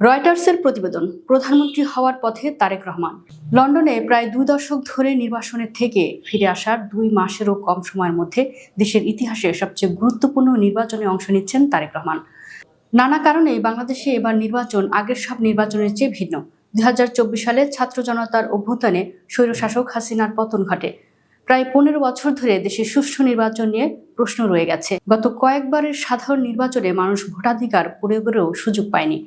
রয়টার্সের প্রতিবেদন প্রধানমন্ত্রী হওয়ার পথে তারেক রহমান। লন্ডনে প্রায় দুই দশক ধরে নির্বাসনের থেকে ফিরে আসার দুই মাসেরও কম সময়ের মধ্যে দেশের ইতিহাসে সবচেয়ে গুরুত্বপূর্ণ নির্বাচনে অংশ নিচ্ছেন তারেক রহমান। নানা কারণে বাংলাদেশে এবার নির্বাচন আগের সব নির্বাচনের চেয়ে ভিন্ন। দুই হাজার চব্বিশ সালে ছাত্র জনতার অভ্যুত্থানে স্বৈরশাসক হাসিনার পতন ঘটে। প্রায় পনেরো বছর ধরে দেশে সুষ্ঠু নির্বাচন নিয়ে প্রশ্ন রয়ে গেছে। গত কয়েকবারের সাধারণ নির্বাচনে মানুষ ভোটাধিকার প্রয়োগেরও সুযোগ পায়নি।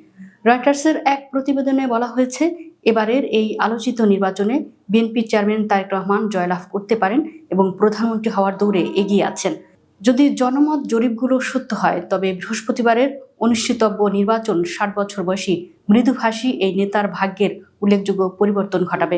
রয়টার্সের এক প্রতিবেদনে বলা হয়েছে, এবারের এই আলোচিত নির্বাচনে বিএনপি চেয়ারম্যান তারেক রহমান জয়লাভ করতে পারেন এবং প্রধানমন্ত্রী হওয়ার দৌড়ে এগিয়ে আছেন। যদি জনমত জরিপগুলো সত্য হয়, তবে বৃহস্পতিবারের অনুষ্ঠিতব্য নির্বাচন ষাট বছর বয়সী মৃদুভাষী এই নেতার ভাগ্যের উল্লেখযোগ্য পরিবর্তন ঘটাবে।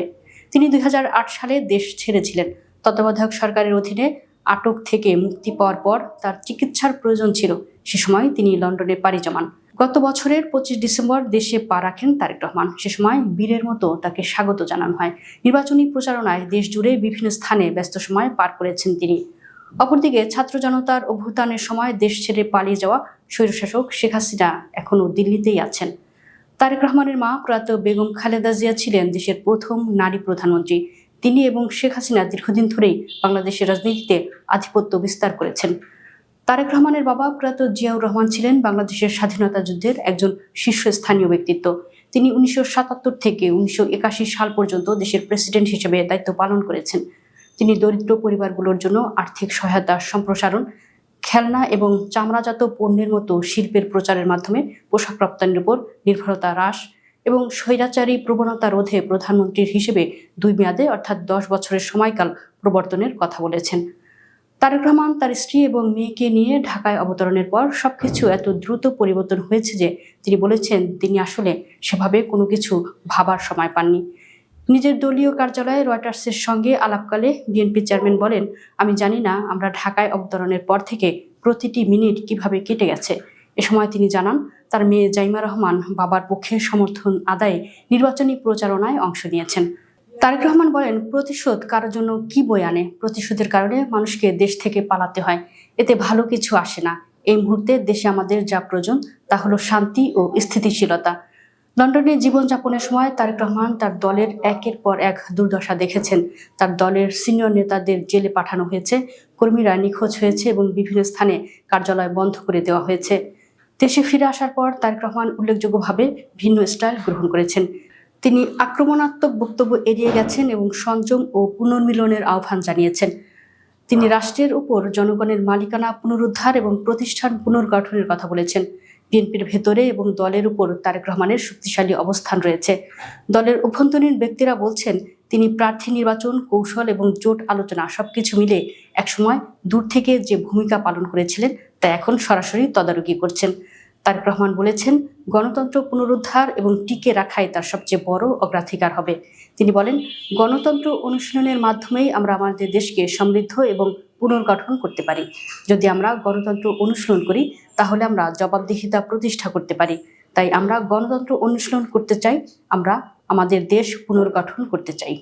তিনি দুই হাজার আট সালে দেশ ছেড়েছিলেন। তত্ত্বাবধায়ক সরকারের অধীনে আটক থেকে মুক্তি পাওয়ার পর তার চিকিৎসার প্রয়োজন ছিল। সে সময় তিনি লন্ডনে পাড়ি জমান। গত বছরের পঁচিশ ডিসেম্বর দেশে পা রাখেন তারেক রহমান। সে সময় বীরের মতো তাকে স্বাগত জানানো হয়। নির্বাচনী প্রচারণায় দেশ জুড়ে বিভিন্ন স্থানে ব্যস্ত সময় পার করেছেন তিনি। অপরদিকে ছাত্র জনতার অভ্যুত্থানের সময় দেশ ছেড়ে পালিয়ে যাওয়া স্বৈরশাসক শেখ হাসিনা এখনও দিল্লিতেই আছেন। তারেক রহমানের মা প্রয়াত বেগম খালেদা জিয়া ছিলেন দেশের প্রথম নারী প্রধানমন্ত্রী। তিনি এবং শেখ হাসিনা দীর্ঘদিন ধরেই বাংলাদেশের রাজনীতিতে আধিপত্য বিস্তার করেছেন। তারেক রহমানের বাবা প্রয়াত জিয়াউর রহমান ছিলেন বাংলাদেশের স্বাধীনতা যুদ্ধের একজন শীর্ষস্থানীয় ব্যক্তিত্ব। তিনি উনিশশো সাতাত্তর থেকে উনিশশো একাশি সাল পর্যন্ত দেশের প্রেসিডেন্ট হিসেবে দায়িত্ব পালন করেছেন। তিনি দরিদ্র পরিবারগুলোর জন্য আর্থিক সহায়তা, সম্প্রসারণ, খেলনা এবং চামড়াজাত পণ্যের মতো শিল্পের প্রচারের মাধ্যমে পোশাক রপ্তানির উপর নির্ভরতা হ্রাস এবং স্বৈরাচারী প্রবণতা রোধে প্রধানমন্ত্রীর হিসেবে দুই মেয়াদে অর্থাৎ দশ বছরের সময়কাল প্রবর্তনের কথা বলেছেন। তারেক রহমান তার স্ত্রী এবং মেয়েকে নিয়ে ঢাকায় অবতরণের পর সবকিছু এত দ্রুত পরিবর্তন হয়েছে যে তিনি বলেছেন তিনি আসলে সেভাবে কোনো কিছু ভাবার সময় পাননি। নিজের দলীয় কার্যালয়ে রয়টার্সের সঙ্গে আলাপকালে বিএনপি চেয়ারম্যান বলেন, আমি জানি না আমরা ঢাকায় অবতরণের পর থেকে প্রতিটি মিনিট কীভাবে কেটে গেছে। এ সময় তিনি জানান, তার মেয়ে জাইমা রহমান বাবার পক্ষে সমর্থন আদায়ে নির্বাচনী প্রচারণায় অংশ নিয়েছেন। তারেক রহমান বলেন, প্রতিশোধ কারোর জন্য কি বই আনে? প্রতিশোধের কারণে মানুষকে দেশ থেকে পালাতে হয়। এতে ভালো কিছু আসে না। এই মুহূর্তে দেশে আমাদের যা প্রয়োজন, তা হলো শান্তি ও স্থিতিশীলতা। লন্ডনে জীবনযাপনের সময় তারেক রহমান তার দলের একের পর এক দুর্দশা দেখেছেন। তার দলের সিনিয়র নেতাদের জেলে পাঠানো হয়েছে, কর্মীরা নিখোঁজ হয়েছে এবং বিভিন্ন স্থানে কার্যালয় বন্ধ করে দেওয়া হয়েছে। দেশে ফিরে আসার পর তারেক রহমান উল্লেখযোগ্যভাবে ভিন্ন স্টাইল গ্রহণ করেছেন। তিনি আক্রমণাত্মক বক্তব্য এড়িয়ে গেছেন এবং সংযম ও পুনর্মিলনের আহ্বান জানিয়েছেন। তিনি রাষ্ট্রের উপর জনগণের মালিকানা পুনরুদ্ধার এবং প্রতিষ্ঠান পুনর্গঠনের কথা বলেছেন। বিএনপির ভেতরে এবং দলের উপর তারেক রহমানের শক্তিশালী অবস্থান রয়েছে। দলের অভ্যন্তরীণ ব্যক্তিরা বলছেন, তিনি প্রার্থী নির্বাচন, কৌশল এবং জোট আলোচনা সবকিছু মিলে একসময় দূর থেকে যে ভূমিকা পালন করেছিলেন তা এখন সরাসরি তদারকি করছেন। তারেক রহমান বলেছেন, গণতন্ত্র পুনরুদ্ধার এবং টিকে রাখাই তার সবচেয়ে বড় অগ্রাধিকার হবে। তিনি বলেন, গণতন্ত্র অনুশীলনের মাধ্যমেই আমরা আমাদের দেশকে সমৃদ্ধ এবং পুনর্গঠন করতে পারি। যদি আমরা গণতন্ত্র অনুশীলন করি, তাহলে আমরা জবাবদিহিতা প্রতিষ্ঠা করতে পারি। তাই আমরা গণতন্ত্র অনুশীলন করতে চাই, আমরা আমাদের দেশ পুনর্গঠন করতে চাই।